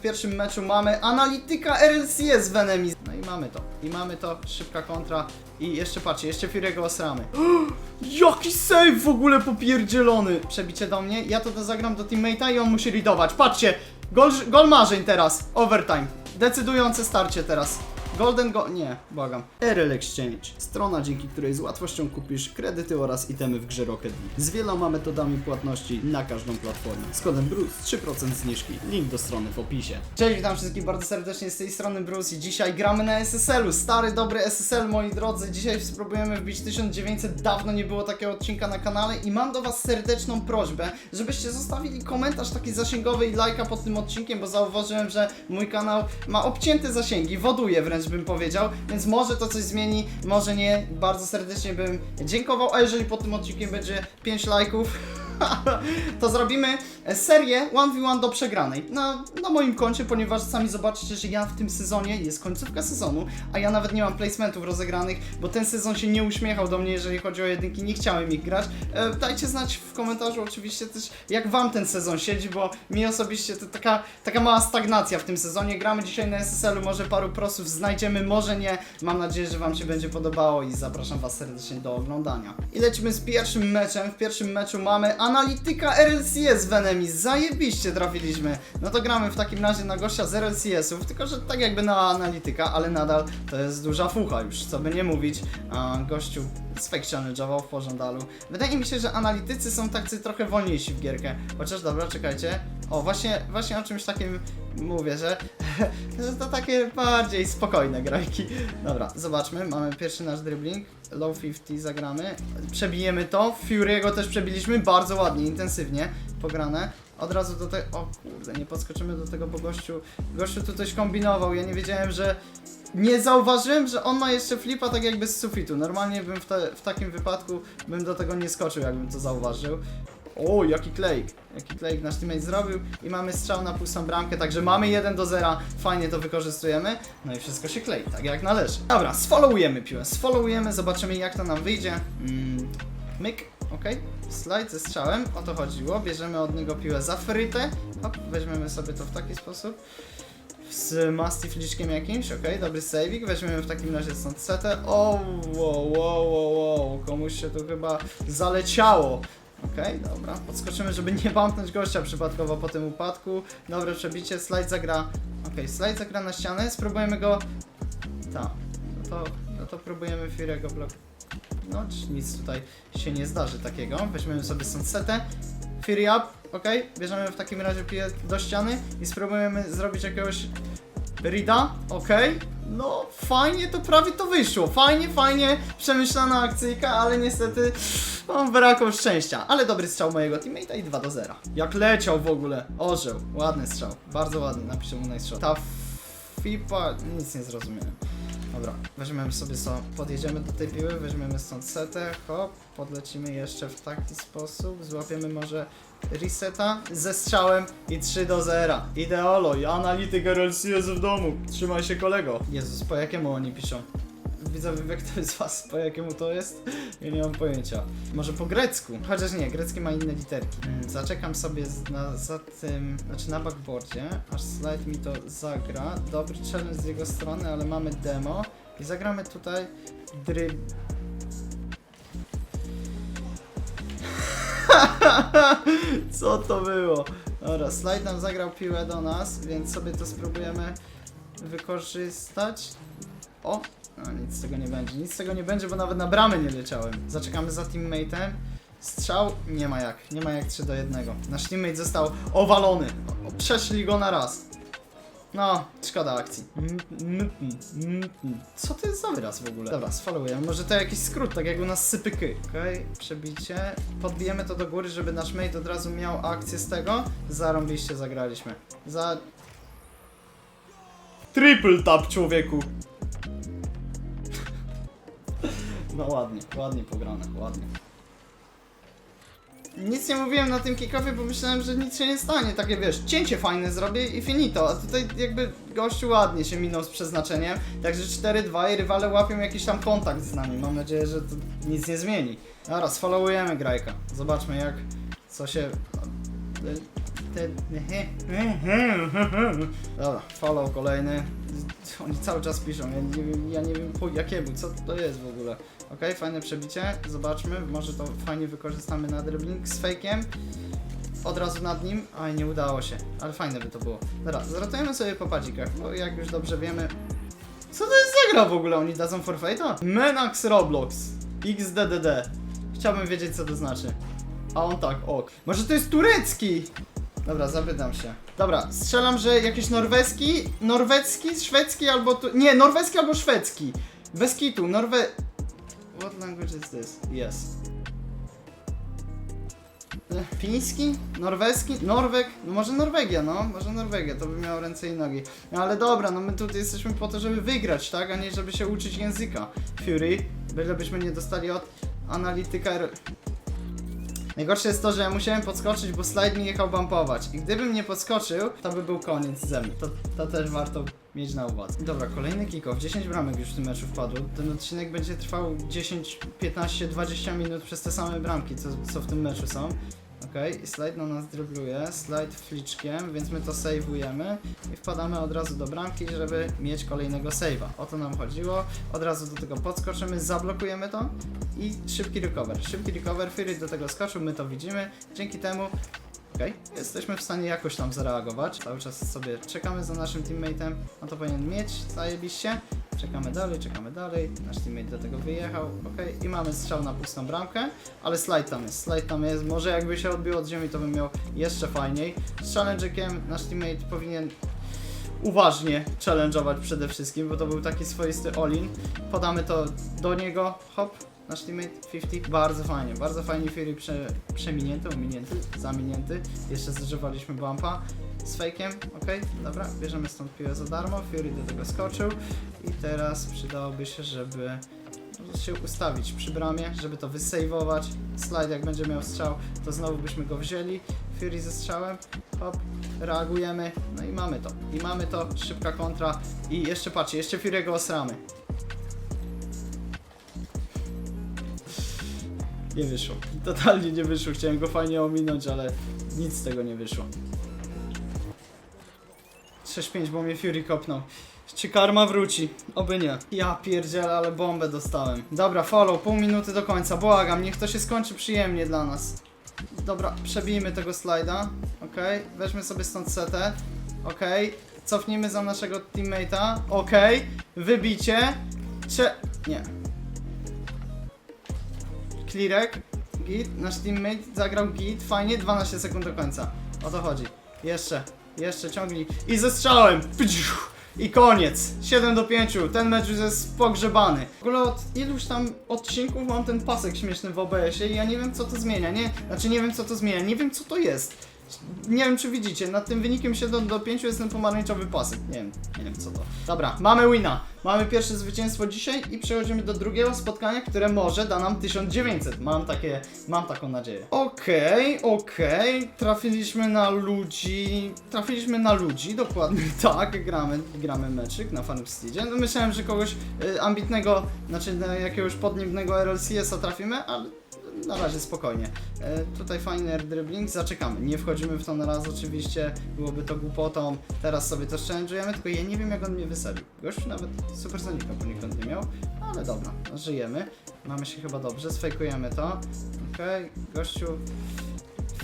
W pierwszym meczu mamy analityka RLCS w Enemy. No i mamy to. I mamy to. Szybka kontra. I jeszcze patrzcie, jeszcze Fury'ego osramy. Jaki save w ogóle popierdzielony! Przebicie do mnie, ja to zagram do teammate'a i on musi readować. Patrzcie! Gol, gol marzeń teraz. Overtime. Decydujące starcie teraz. Golden Go... Nie, błagam. RL Exchange. Strona, dzięki której z łatwością kupisz kredyty oraz itemy w grze Rocket League. Z wieloma metodami płatności na każdą platformę. Z kodem BRUCE 3% zniżki. Link do strony w opisie. Cześć, witam wszystkich bardzo serdecznie z tej strony Bruce i dzisiaj gramy na SSL-u. Stary, dobry SSL, moi drodzy. Dzisiaj spróbujemy wbić 1900. Dawno nie było takiego odcinka na kanale i mam do Was serdeczną prośbę, żebyście zostawili komentarz taki zasięgowy i lajka pod tym odcinkiem, bo zauważyłem, że mój kanał ma obcięte zasięgi, woduje wręcz bym powiedział, więc może to coś zmieni, może nie. Bardzo serdecznie bym dziękował, a jeżeli pod tym odcinkiem będzie 5 lajków, to zrobimy serię 1v1 do przegranej na, na moim koncie, ponieważ sami zobaczycie, że ja w tym sezonie, jest końcówka sezonu, a ja nawet nie mam placementów rozegranych, bo ten sezon się nie uśmiechał do mnie, jeżeli chodzi o jedynki, nie chciałem ich grać. E, dajcie znać w komentarzu oczywiście też, jak wam ten sezon siedzi, bo mi osobiście to taka, taka mała stagnacja w tym sezonie. Gramy dzisiaj na SSL-u, może paru prosów znajdziemy, może nie. Mam nadzieję, że wam się będzie podobało i zapraszam was serdecznie do oglądania. I lecimy z pierwszym meczem. W pierwszym meczu mamy analityka RLCS w Enemy. Zajebiście trafiliśmy. No to gramy w takim razie na gościa z RLCS-ów, tylko że tak jakby na analityka, ale nadal to jest duża fucha już, co by nie mówić. A, gościu fake challenge'ował w pożądalu. Wydaje mi się, że analitycy są tacy trochę wolniejsi w gierkę. Chociaż dobra, czekajcie. O, właśnie, właśnie o czymś takim mówię, że, że to takie bardziej spokojne grajki. Dobra, zobaczmy. Mamy pierwszy nasz dribbling. Low 50 zagramy. Przebijemy to. Fury'ego też przebiliśmy. Bardzo ładnie, intensywnie pograne. Od razu do tego. O kurde, nie podskoczymy do tego, bo gościu, gościu tu coś kombinował. Ja nie wiedziałem, że. Nie zauważyłem, że on ma jeszcze flipa tak jakby z sufitu. Normalnie bym w, te, w takim wypadku bym do tego nie skoczył, jakbym to zauważył. O, jaki klejk. Jaki klejk nasz teammate zrobił. I mamy strzał na pustą bramkę, także mamy 1 do 0. Fajnie to wykorzystujemy. No i wszystko się klei, tak jak należy. Dobra, sfollowujemy piłę. Sfollowujemy, zobaczymy jak to nam wyjdzie. Mm, myk, ok. Slajd ze strzałem, o to chodziło. Bierzemy od niego piłę za frytę. Hop, weźmiemy sobie to w taki sposób. Z Mastiff liczkiem jakimś, ok, dobry saving. Weźmiemy w takim razie stąd setę. O, wow, wow, wow, wow, komuś się tu chyba zaleciało. Okej, dobra. Podskoczymy, żeby nie bumpnąć gościa przypadkowo po tym upadku. Dobre przebicie, slajd zagra. Okej, slajd zagra na ścianę, spróbujemy go. Tak. No to, no to próbujemy Fury'ego blok. No, nic tutaj się nie zdarzy takiego. Weźmiemy sobie sunsetę. Fury up, okej. Bierzemy w takim razie piję do ściany i spróbujemy zrobić jakiegoś Rida, okej. No, fajnie to prawie to wyszło. Fajnie, fajnie, przemyślana akcyjka, ale niestety mam brakło szczęścia. Ale dobry strzał mojego teammate'a i 2 do 0. Jak leciał w ogóle. Orzeł. Ładny strzał. Bardzo ładny, napiszę mu shot. Ta FIPA, nic nie zrozumiałem. Dobra, weźmiemy sobie so, podjedziemy do tej piły, weźmiemy stąd setę, hop, podlecimy jeszcze w taki sposób, złapiemy może reseta ze strzałem i 3 do 0. Ideolo, i analityk RLC jest w domu. Trzymaj się kolego. Jezus, po jakiemu oni piszą? Widzowie, wie ktoś z was po jakiemu to jest? Ja nie mam pojęcia. Może po grecku? Chociaż nie, greckie ma inne literki. Mm, Zaczekam sobie na, za tym, znaczy na backboardzie, aż slide mi to zagra. Dobry challenge z jego strony, ale mamy demo. I zagramy tutaj dryb... Co to było? Dobra, slide nam zagrał piłę do nas, więc sobie to spróbujemy wykorzystać. O! No, nic z tego nie będzie. Nic z tego nie będzie, bo nawet na bramę nie leciałem. Zaczekamy za teammate'em. Strzał nie ma jak. Nie ma jak 3 do 1. Nasz teammate został owalony. Przeszli go na raz. No, szkoda akcji. Co to jest za wyraz w ogóle? Dobra, sfollowujemy. Może to jakiś skrót, tak jak u nas sypyky. Okej, przebicie. Podbijemy to do góry, żeby nasz mate od razu miał akcję z tego. Zarąbiście zagraliśmy. Za... Triple tap, człowieku! No ładnie, ładnie pograne, ładnie. Nic nie mówiłem na tym kickoffie, bo myślałem, że nic się nie stanie. Takie wiesz, cięcie fajne zrobię i finito. A tutaj jakby gościu ładnie się minął z przeznaczeniem. Także 4-2 i rywale łapią jakiś tam kontakt z nami. Mam nadzieję, że to nic nie zmieni. Dobra, sfollowujemy grajka. Zobaczmy jak, co się... Dobra, follow kolejny. Oni cały czas piszą, ja nie, wiem- ja nie wiem po jakiemu, co to jest w ogóle. Okej, fajne przebicie, zobaczmy, może to fajnie wykorzystamy na dribbling z fake'iem. Od razu nad nim, aj nie udało się, ale fajne by to było. Dobra, zrotujemy sobie po padzikach, bo jak już dobrze wiemy... Co to jest za gra w ogóle? Oni dadzą forfeita? Menax Roblox XDDD Chciałbym wiedzieć co to znaczy. A on tak, ok. Może to jest turecki? Dobra, zapytam się. Dobra, strzelam, że jakiś norweski, norwecki, szwedzki albo tu... Nie, norweski albo szwedzki. Bez kitu, norwe... What language is this? Yes. Fiński? Norweski? Norweg? No może Norwegia, no. Może Norwegia, to by miało ręce i nogi. No ale dobra, no my tutaj jesteśmy po to, żeby wygrać, tak? A nie żeby się uczyć języka. Fury, bylebyśmy nie dostali od analityka... Najgorsze jest to, że ja musiałem podskoczyć, bo slajd mi jechał bumpować. I gdybym nie podskoczył, to by był koniec ze mną. To, to też warto mieć na uwadze. Dobra, kolejny kick-off. 10 bramek już w tym meczu wpadło. Ten odcinek będzie trwał 10, 15, 20 minut przez te same bramki, co, co w tym meczu są. Okej, i slajd na nas drybluje, slajd fliczkiem, więc my to save'ujemy i wpadamy od razu do bramki, żeby mieć kolejnego save'a. O to nam chodziło. Od razu do tego podskoczymy, zablokujemy to i szybki recover. Szybki recover, Fury do tego skoczył, my to widzimy. Dzięki temu Okej, jesteśmy w stanie jakoś tam zareagować. Cały czas sobie czekamy za naszym teammate'em. On to powinien mieć, zajebiście. Czekamy dalej, czekamy dalej. Nasz teammate do tego wyjechał. Okej, i mamy strzał na pustą bramkę, ale slajd tam jest. Slajd tam jest. Może jakby się odbił od ziemi, to bym miał jeszcze fajniej. Z challenge'iem nasz teammate powinien uważnie challenge'ować przede wszystkim, bo to był taki swoisty all-in. Podamy to do niego, hop, nasz teammate 50, bardzo fajnie, bardzo fajnie Fury prze, przeminięty, ominięty, zaminięty, jeszcze zużywaliśmy bumpa z fake'iem, ok, dobra, bierzemy stąd piłę za darmo, Fury do tego skoczył i teraz przydałoby się, żeby się ustawić przy bramie, żeby to wysejwować, slide jak będzie miał strzał, to znowu byśmy go wzięli, Fury ze strzałem, hop, reagujemy, no i mamy to, i mamy to, szybka kontra i jeszcze patrzcie, jeszcze Fury'ego osramy. Nie wyszło. Totalnie nie wyszło. Chciałem go fajnie ominąć, ale nic z tego nie wyszło. 6-5, bo mnie Fury kopnął. Czy karma wróci? Oby nie. Ja pierdzielę, ale bombę dostałem. Dobra, follow, pół minuty do końca. Błagam, niech to się skończy przyjemnie dla nas. Dobra, przebijmy tego slajda. Okej, weźmy sobie stąd setę. Okej, cofnijmy za naszego teammate'a. Okej, wybicie. Cze... Nie. Klirek, git, nasz teammate zagrał git, fajnie, 12 sekund do końca. O to chodzi. Jeszcze, jeszcze ciągnij. I ze strzałem! I koniec! 7 do 5, ten mecz już jest pogrzebany. W ogóle od iluś tam odcinków mam ten pasek śmieszny w OBS-ie i ja nie wiem co to zmienia, nie? Znaczy nie wiem co to zmienia, nie wiem co to jest. Nie wiem czy widzicie, nad tym wynikiem 7 do 5 jest ten pomarańczowy pasek. Nie wiem, nie wiem co to. Dobra, mamy wina. Mamy pierwsze zwycięstwo dzisiaj i przechodzimy do drugiego spotkania, które może da nam 1900. Mam takie, mam taką nadzieję. Okej, okej. Trafiliśmy na ludzi. Trafiliśmy na ludzi, dokładnie tak. Gramy, gramy meczyk na Farmsteadzie. No, myślałem, że kogoś y, ambitnego, znaczy na jakiegoś podniebnego RLCS-a trafimy, ale na razie spokojnie. E, tutaj fajny air dribbling, zaczekamy. Nie wchodzimy w to na raz oczywiście, byłoby to głupotą. Teraz sobie to challenge'ujemy, tylko ja nie wiem jak on mnie wysadził. Gościu nawet supersonika poniekąd nie miał, ale dobra, żyjemy. Mamy się chyba dobrze, sfejkujemy to. Okej, gościu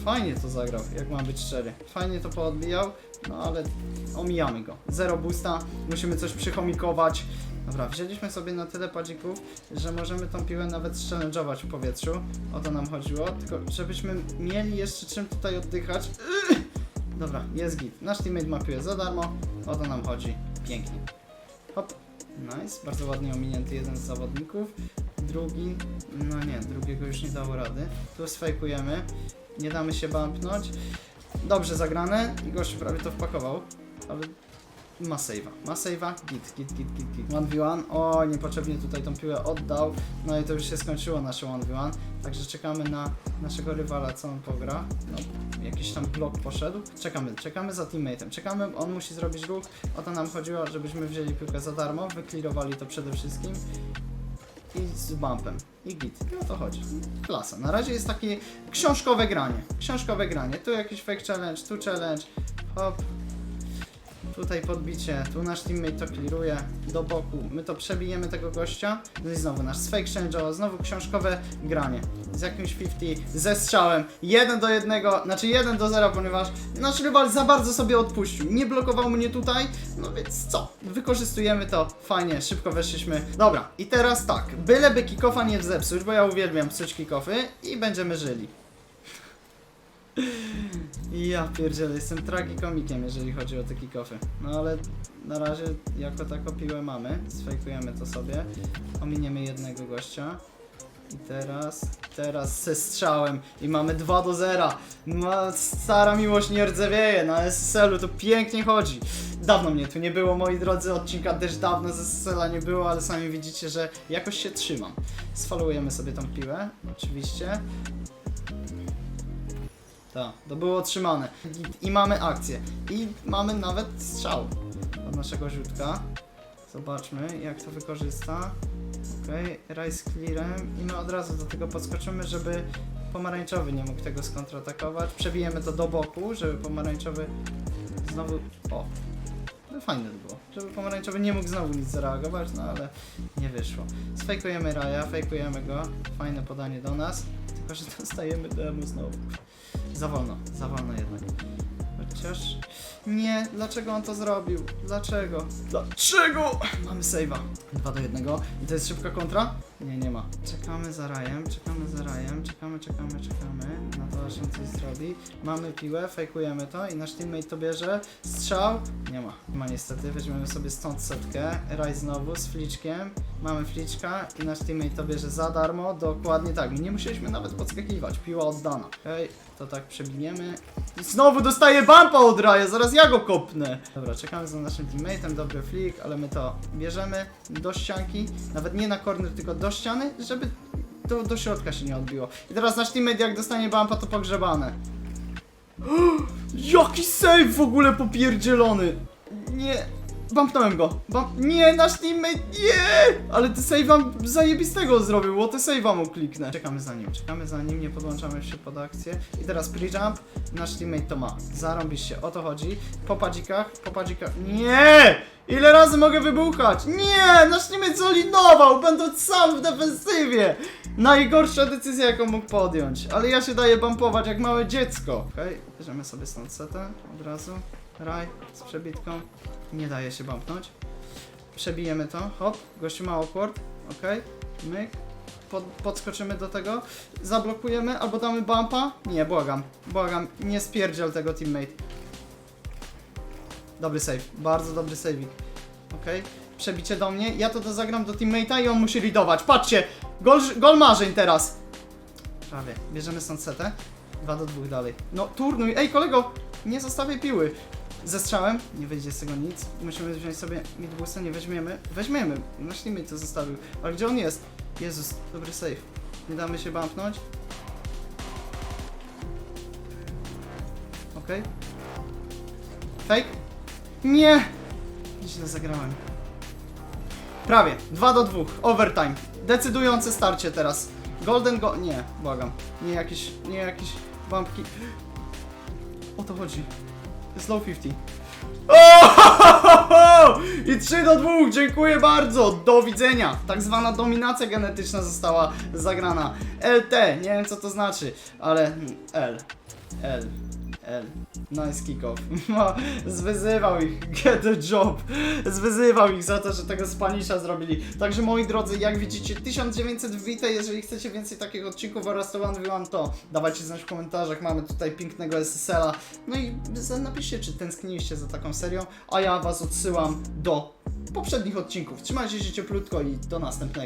fajnie to zagrał, jak mam być szczery. Fajnie to poodbijał, no ale omijamy go. Zero boosta, musimy coś przychomikować. Dobra, wzięliśmy sobie na tyle padzików, że możemy tą piłę nawet challenge'ować w powietrzu. O to nam chodziło, tylko żebyśmy mieli jeszcze czym tutaj oddychać. Dobra, jest git. Nasz teammate ma piłę za darmo, o to nam chodzi. Pięknie. Hop, nice, bardzo ładnie ominięty jeden z zawodników. Drugi, no nie, drugiego już nie dało rady. Tu sfejkujemy, nie damy się bumpnąć. Dobrze zagrane i gość prawie to wpakował, ale ma save'a, ma save'a, git, git, git, git, git. 1v1, o niepotrzebnie tutaj tą piłę oddał, no i to już się skończyło nasze 1v1, także czekamy na naszego rywala, co on pogra, no jakiś tam blok poszedł, czekamy, czekamy za teammate'em, czekamy, on musi zrobić ruch, o to nam chodziło, żebyśmy wzięli piłkę za darmo, wyklirowali to przede wszystkim. i z bumpem. I git. I o to chodzi. Klasa. Na razie jest takie książkowe granie. Książkowe granie. Tu jakiś fake challenge, tu challenge. Hop. Tutaj podbicie, tu nasz teammate to clearuje do boku, my to przebijemy tego gościa, no i znowu nasz fake change, znowu książkowe granie. Z jakimś 50, ze strzałem, 1 do 1, znaczy 1 do 0, ponieważ nasz rywal za bardzo sobie odpuścił, nie blokował mnie tutaj, no więc co, wykorzystujemy to, fajnie, szybko weszliśmy, dobra, i teraz tak, byleby kickofa nie zepsuć, bo ja uwielbiam psuć kickoffy i będziemy żyli. Ja pierdzielę, jestem tragikomikiem, jeżeli chodzi o te kickoffy. No ale na razie jako taką piłę mamy. Sfejkujemy to sobie. Ominiemy jednego gościa. I teraz, teraz ze strzałem i mamy 2 do 0. Ma, stara miłość nie rdzewieje, na SSL-u to pięknie chodzi. Dawno mnie tu nie było, moi drodzy, odcinka też dawno z SSL-a nie było, ale sami widzicie, że jakoś się trzymam. Sfalujemy sobie tą piłę, oczywiście. Tak, to było otrzymane. I mamy akcję. I mamy nawet strzał od naszego rzutka. Zobaczmy, jak to wykorzysta. Okej, okay, z clearem i my od razu do tego podskoczymy, żeby pomarańczowy nie mógł tego skontratakować. Przebijemy to do boku, żeby pomarańczowy znowu... O! No fajne to było. Żeby pomarańczowy nie mógł znowu nic zareagować, no ale nie wyszło. Sfejkujemy Raja, fejkujemy go. Fajne podanie do nas. Tylko, że dostajemy demo znowu. Za wolno, za wolno jednak. Chociaż... Nie, dlaczego on to zrobił? Dlaczego? Dlaczego? Mamy save'a. 2 do 1. I to jest szybka kontra? Nie, nie ma. Czekamy za rajem, czekamy za rajem, czekamy, czekamy, czekamy na to, aż on coś zrobi. Mamy piłę, fejkujemy to i nasz teammate to bierze. Strzał? Nie ma. Nie ma niestety. Weźmiemy sobie stąd setkę. Raj znowu z fliczkiem. Mamy fliczka i nasz teammate to bierze za darmo. Dokładnie tak. Nie musieliśmy nawet podskakiwać. Piła oddana. Okej, to tak przebiniemy. I znowu dostaję bumpa od Raja, zaraz ja go kopnę. Dobra, czekamy za naszym teammateem, dobry flick, ale my to bierzemy do ścianki, nawet nie na corner, tylko do ściany, żeby do, do środka się nie odbiło. I teraz nasz teammate jak dostanie bumpa, to pogrzebane. Jaki save w ogóle popierdzielony! Nie, bumpnąłem go. Bump... Nie, nasz teammate, nie! Ale ty save'a zajebistego zrobił, bo ty save'a mu kliknę. Czekamy za nim, czekamy za nim, nie podłączamy się pod akcję. I teraz pre-jump, nasz teammate to ma. Zarąbisz się, o to chodzi. Po padzikach, po padzikach. Nie! Ile razy mogę wybuchać? Nie! Nasz teammate zolinował, będąc sam w defensywie! Najgorsza decyzja, jaką mógł podjąć. Ale ja się daję bumpować jak małe dziecko. Okej, bierzemy sobie stąd setę od razu. Raj z przebitką. Nie daje się bumpnąć. Przebijemy to. Hop, gościu ma awkward. Okej, myk. Pod, podskoczymy do tego. Zablokujemy albo damy bumpa. Nie, błagam. Błagam, nie spierdziel tego teammate. Dobry save. Bardzo dobry saving. Okej. Przebicie do mnie. Ja to, to zagram do teammate'a i on musi readować. Patrzcie! Gol, gol marzeń teraz. Prawie. Bierzemy stąd setę. 2 do 2 dalej. No, turnuj. Ej, kolego! Nie zostawiaj piły. Ze strzałem. Nie wyjdzie z tego nic. Musimy wziąć sobie midbusta. Nie weźmiemy. Weźmiemy. Nasz teammate to zostawił. Ale gdzie on jest? Jezus, dobry save. Nie damy się bumpnąć. Okej. Fake? Nie! Źle zagrałem. Prawie. 2 do 2. Overtime. Decydujące starcie teraz. Golden go... Nie, błagam. Nie jakieś... Nie jakieś bumpki. O to chodzi. Slow 50. O! I 3 do 2, dziękuję bardzo, do widzenia. Tak zwana dominacja genetyczna została zagrana. LT, nie wiem co to znaczy, ale L. L. Nice kick-off. No, Zwyzywał ich, get a job. Zwyzywał ich za to, że tego Spanisza zrobili. Także moi drodzy, jak widzicie, 1900 wbite, jeżeli chcecie więcej takich odcinków oraz to one one, to dawajcie znać w komentarzach, mamy tutaj pięknego SSL-a. No i napiszcie, czy tęskniliście za taką serią, a ja was odsyłam do poprzednich odcinków. Trzymajcie się cieplutko i do następnego.